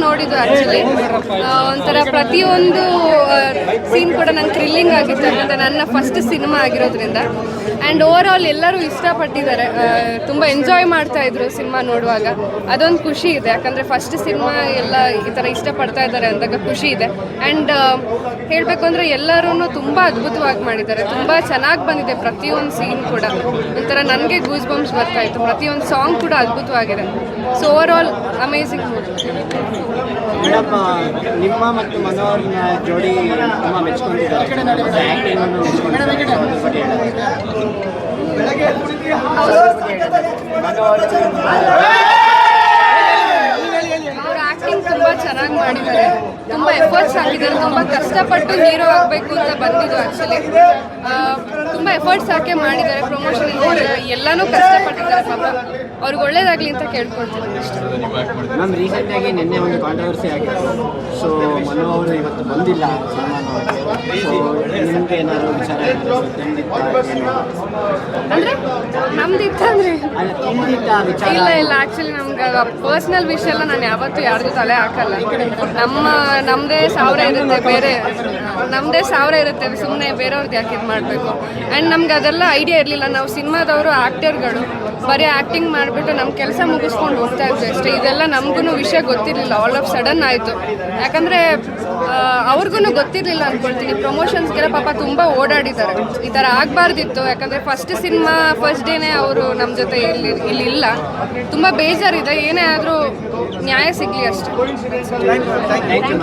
ನೋಡಿದ್ದು ಆ್ಯಕ್ಚುಲಿ ಒಂಥರ ಪ್ರತಿಯೊಂದು ಕೂಡ ನಂಗೆ ಥ್ರಿಲ್ಲಿಂಗ್ ಆಗಿತ್ತು ಅದರಿಂದ ನನ್ನ ಫಸ್ಟ್ ಸಿನಿಮಾ ಆಗಿರೋದ್ರಿಂದ. ಆ್ಯಂಡ್ ಓವರ್ ಆಲ್ ಎಲ್ಲರೂ ಇಷ್ಟಪಟ್ಟಿದ್ದಾರೆ. ತುಂಬ ಎಂಜಾಯ್ ಮಾಡ್ತಾ ಇದ್ರು ಸಿನಿಮಾ ನೋಡುವಾಗ. ಅದೊಂದು ಖುಷಿ ಇದೆ. ಯಾಕಂದರೆ ಫಸ್ಟ್ ಸಿನಿಮಾ ಎಲ್ಲ ಈ ಥರ ಇಷ್ಟಪಡ್ತಾ ಇದ್ದಾರೆ ಅಂದಾಗ ಖುಷಿ ಇದೆ. ಆ್ಯಂಡ್ ಹೇಳಬೇಕು ಅಂದರೆ ಎಲ್ಲರೂ ತುಂಬ ಅದ್ಭುತವಾಗಿ ಮಾಡಿದ್ದಾರೆ. ತುಂಬ ಚೆನ್ನಾಗಿ ಬಂದಿದೆ ಪ್ರತಿಯೊಂದು ಸೀನ್ ಕೂಡ. ಒಂಥರ ನನಗೆ ಗೂಸ್ ಬಂಪ್ಸ್ ಬರ್ತಾ ಇತ್ತು. ಪ್ರತಿಯೊಂದು ಸಾಂಗ್ ಕೂಡ ಅದ್ಭುತವಾಗಿದೆ. So overall amazing madam ನಿಮ್ಮ ಮತ್ತು ಮನೋಹರ್ ಜೋಡಿ ತುಂಬ ತುಂಬ ಚೆನ್ನಾಗಿ ಮಾಡಿದ್ದಾರೆ. ತುಂಬಾ ಎಫರ್ಟ್ಸ್ ಹಾಕಿದ್ದಾರೆ. ತುಂಬಾ ಕಷ್ಟಪಟ್ಟು ಹೀರೋ ಆಗಬೇಕು ಅಂತ ಬಂದಿದ್ದು ಆಕ್ಚುಲಿ ಎಫರ್ಟ್ಸ್ ಹಾಕಿ ಮಾಡಿದ್ದಾರೆ? ಪ್ರಮೋಷನ್ ಎಲ್ಲಾನು ಕಷ್ಟಪಟ್ಟಿದ್ದಾರೆ ಪಾಪ. ಅವ್ರಿಗೆ ಒಳ್ಳೇದಾಗ್ಲಿ ಅಂತ ಕೇಳ್ಕೊಳ್ತೀನಿ. ಮ್ಯಾಮ್ ರೀಸೆಂಟ್ ಆಗಿ ನಿನ್ನೆ ಒಂದು ಕಾಂಟ್ರವರ್ಸಿ ಆಗಿತ್ತು ಸೊ ಮನು ಅವರು ಇವತ್ತು ಬಂದಿಲ್ಲ, ಸಿನಿಮಾ ನಿಮ್ಗೆ ಏನಾದ್ರು ವಿಚಾರ? ಅಂದರೆ ನಮ್ದು ಇತ್ತಂದ್ರೆ ಇಲ್ಲ ಇಲ್ಲ ಆಕ್ಚುಲಿ ನಮ್ಗೆ ಪರ್ಸ್ನಲ್ ವಿಷಯ ಎಲ್ಲ ನಾನು ಯಾವತ್ತೂ ಯಾರಿಗೂ ತಲೆ ಹಾಕಲ್ಲ. ನಮ್ಮ ನಮ್ಮದೇ ಸಾವಿರ ಇರುತ್ತೆ ಬೇರೆ ನಮ್ಮದೇ ಸಾವಿರ ಇರುತ್ತೆ ಸುಮ್ಮನೆ ಬೇರೆಯವ್ರದ್ದು ಯಾಕೆ ಇದು ಮಾಡಬೇಕು? ಆ್ಯಂಡ್ ನಮ್ಗೆ ಅದೆಲ್ಲ ಐಡಿಯಾ ಇರಲಿಲ್ಲ. ನಾವು ಸಿನಿಮಾದವರು ಆ್ಯಕ್ಟರ್ಗಳು ಬರೀ ಆ್ಯಕ್ಟಿಂಗ್ ಮಾಡಿಬಿಟ್ಟು ನಮ್ಮ ಕೆಲಸ ಮುಗಿಸ್ಕೊಂಡು ಹೋಗ್ತಾ ಇದ್ವಿ ಅಷ್ಟೇ. ಇದೆಲ್ಲ ನಮಗೂ ವಿಷಯ ಗೊತ್ತಿರಲಿಲ್ಲ. ಆಲ್ ಆಫ್ ಸಡನ್ ಆಯಿತು. ಯಾಕಂದರೆ ಅವ್ರಿಗೂ ಗೊತ್ತಿರಲಿಲ್ಲ ಅಂದ್ಕೊಳ್ತೀನಿ ಪ್ರಮೋಷನ್ಸ್ಗೆಲ್ಲ ಪಾಪ ತುಂಬ ಓಡಾಡಿದ್ದಾರೆ ಈ ಥರ ಆಗಬಾರ್ದಿತ್ತು. ಯಾಕಂದರೆ ಫಸ್ಟ್ ಸಿನಿಮಾ ಫಸ್ಟ್ ಡೇನೇ ಅವರು ನಮ್ಮ ಜೊತೆ ಇಲ್ಲಿ ಇಲ್ಲಿ ಇಲ್ಲ. ತುಂಬ ಬೇಜಾರಿದೆ. ಏನೇ ಆದರೂ ನ್ಯಾಯ ಸಿಗಲಿ ಅಷ್ಟೇ. Thank you